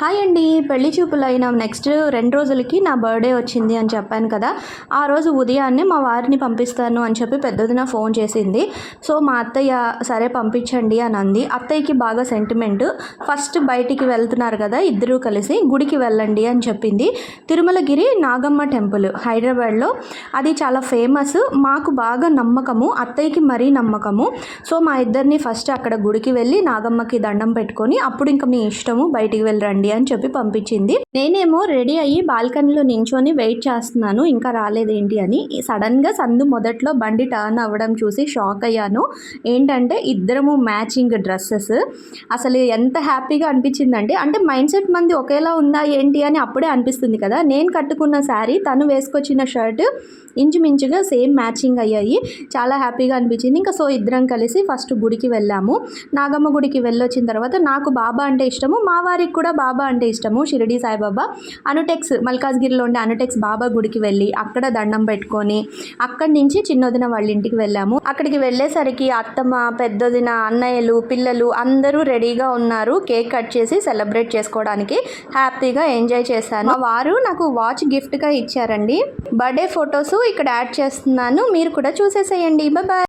Hi అండి పెళ్ళి చూపులు అయిన నెక్స్ట్ రెండు రోజులకి నా బర్త్డే వచ్చింది అని చెప్పాను కదా. ఆ రోజు ఉదయాన్నే మా వారిని పంపిస్తాను అని చెప్పి పెద్దదిన ఫోన్ చేసింది. సో మా అత్తయ్య సరే పంపించండి అని అంది. అత్తయ్యకి బాగా సెంటిమెంట్ ఫస్ట్ బయటికి వెళ్తున్నారు కదా ఇద్దరూ కలిసి గుడికి వెళ్ళండి అని చెప్పింది. తిరుమలగిరి నాగమ్మ టెంపుల్ హైదరాబాద్లో. అది చాలా ఫేమస్ మాకు బాగా నమ్మకము అత్తయ్యకి మరీ నమ్మకము. సో మా ఇద్దరిని ఫస్ట్ అక్కడ గుడికి వెళ్ళి నాగమ్మకి దండం పెట్టుకొని అప్పుడు ఇంకా మీ ఇష్టము బయటికి వెళ్ళరండి అని చెప్పి పంపించింది. నేనేమో రెడీ అయ్యి బాల్కనీలో నించొని వెయిట్ చేస్తున్నాను ఇంకా రాలేదేంటి అని. సడన్గా సందు మొదట్లో బండి టర్న్ అవ్వడం చూసి షాక్ అయ్యాను. ఏంటంటే ఇద్దరము మ్యాచింగ్ డ్రెస్సెస్. అసలు ఎంత హ్యాపీగా అనిపించిందంటే అంటే మైండ్ సెట్ మంది ఒకేలా ఉందా ఏంటి అని అప్పుడే అనిపిస్తుంది కదా. నేను కట్టుకున్న శారీ తను వేసుకొచ్చిన షర్ట్ ఇంచుమించుగా సేమ్ మ్యాచింగ్ అయ్యాయి. చాలా హ్యాపీగా అనిపించింది. ఇంకా సో ఇద్దరం కలిసి ఫస్ట్ గుడికి వెళ్ళాము. నాగమ్మ గుడికి వెళ్ళొచ్చిన తర్వాత నాకు బాబా అంటే ఇష్టము. మా వారికి కూడా బాబా అంటే ఇష్టము షిరిడి సాయిబాబా. అనుటెక్స్ మల్కాజ్గిరిలో ఉండే అనుటెక్స్ బాబా గుడికి వెళ్ళి అక్కడ దండం పెట్టుకొని అక్కడి నుంచి చిన్నొదిన వాళ్ళ ఇంటికి వెళ్ళాము. అక్కడికి వెళ్ళేసరికి అత్తమ్మ పెద్దొదిన అన్నయ్యలు పిల్లలు అందరూ రెడీగా ఉన్నారు. కేక్ కట్ చేసి సెలబ్రేట్ చేసుకోవడానికి హ్యాపీగా ఎంజాయ్ చేశాను. వారు నాకు వాచ్ గిఫ్ట్గా ఇచ్చారండి. బర్త్డే ఫొటోస్ ఇక్కడ యాడ్ చేస్తున్నాను. మీరు కూడా చూసేసేయండి. బాయ్.